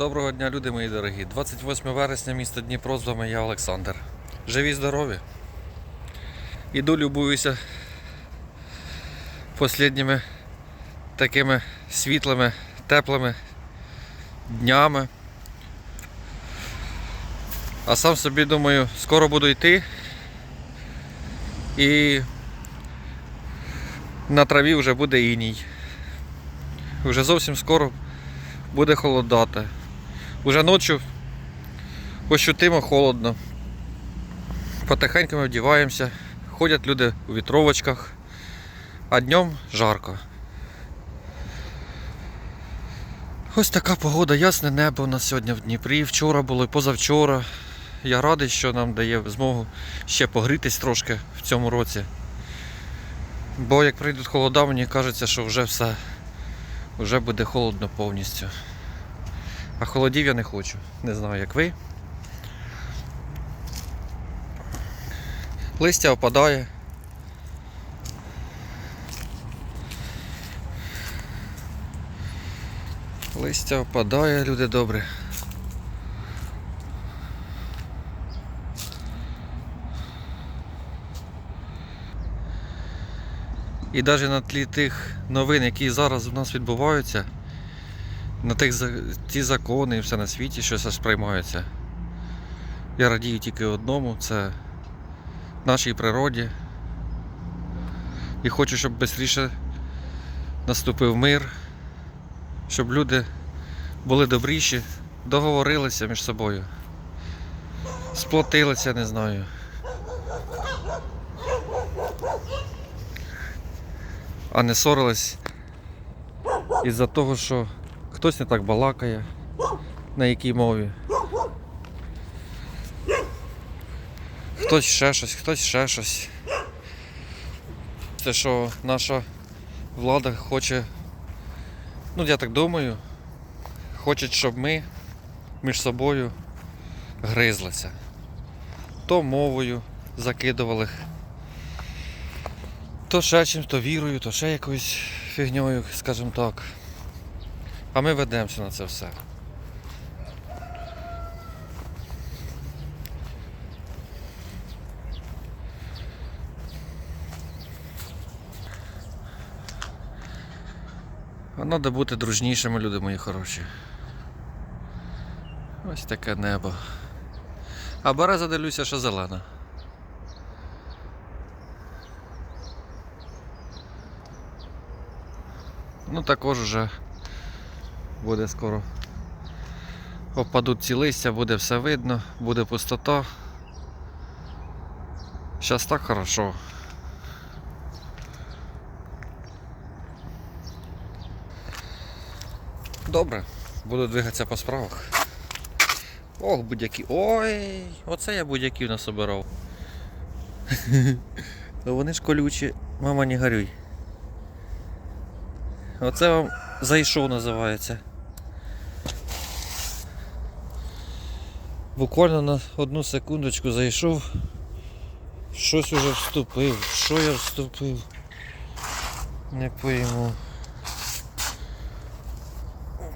Доброго дня, люди мої дорогі. 28 вересня, місто Дніпро, з вами я Олександр. Живі, здорові. Іду любуюся останніми такими світлими, теплими днями. А сам собі думаю, скоро буду йти і на траві вже буде іній. Вже зовсім скоро буде холодати. Уже ночі ощутимо холодно. Потихеньку ми вдіваємося, ходять люди у вітровочках, а днем жарко. Ось така погода, ясне небо у нас сьогодні в Дніпрі. Вчора було і позавчора. Я радий, що нам дає змогу ще погрітись трошки в цьому році. Бо як прийдуть холода, мені кажеться, що вже все, вже буде холодно повністю. А холодів я не хочу. Не знаю, як ви. Листя опадає. Листя опадає, люди добрі. І навіть на тлі тих новин, які зараз у нас відбуваються, на тих ті закони і все на світі, що зараз приймаються. Я радію тільки одному, це нашій природі. І хочу, щоб швидше наступив мир, щоб люди були добріші, договорилися між собою, сплотилися, не знаю. А не ссорились із-за того, що хтось не так балакає, на якій мові. Хтось ще щось, хтось ще щось. Те, що наша влада хоче, ну я так думаю, хоче, щоб ми між собою гризлися. То мовою закидували, то ще чимось, то вірою, то ще якоюсь фігньою, скажімо так. А ми ведемося на це все. А треба бути дружнішими, люди мої хороші. Ось таке небо. А береза дивлюся, що зелена. Ну також уже буде скоро. Опадуть ці листя, буде все видно, буде пустота. Зараз так хорошо. Добре, буду двигатися по справах. Ох, будь-які. Ой, оце я будь-яків насобирав. Ну вони ж колючі, мама не горюй. Оце вам зайшов називається. Буквально на одну секундочку зайшов. Щось уже вступив. Що я вступив? Не пойму.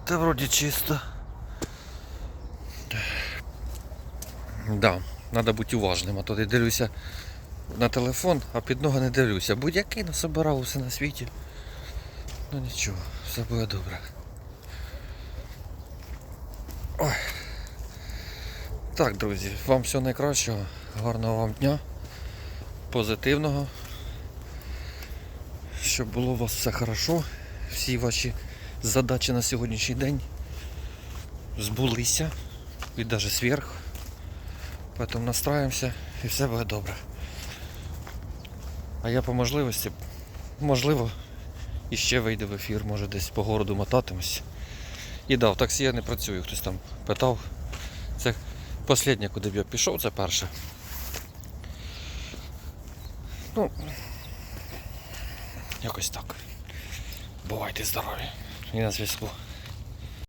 Та вроді чисто. Да, треба бути уважним, а то я дивлюся на телефон, а під ноги не дивлюся. Будь-який насобирав усе на світі. Ну нічого, все буде добре. Ой. Так, друзі, вам всього найкращого, гарного вам дня, позитивного. Щоб було у вас все хорошо, всі ваші задачі на сьогоднішній день збулися і навіть сверх. Поэтому настраємося і все буде добре. А я по можливості, можливо, іще вийде в ефір, може десь по городу мотатимусь. І да, в таксі я не працюю, хтось там питав. Це останнє, куди б я пішов, це перше. Ну, якось так. Бувайте здорові. І на зв'язку.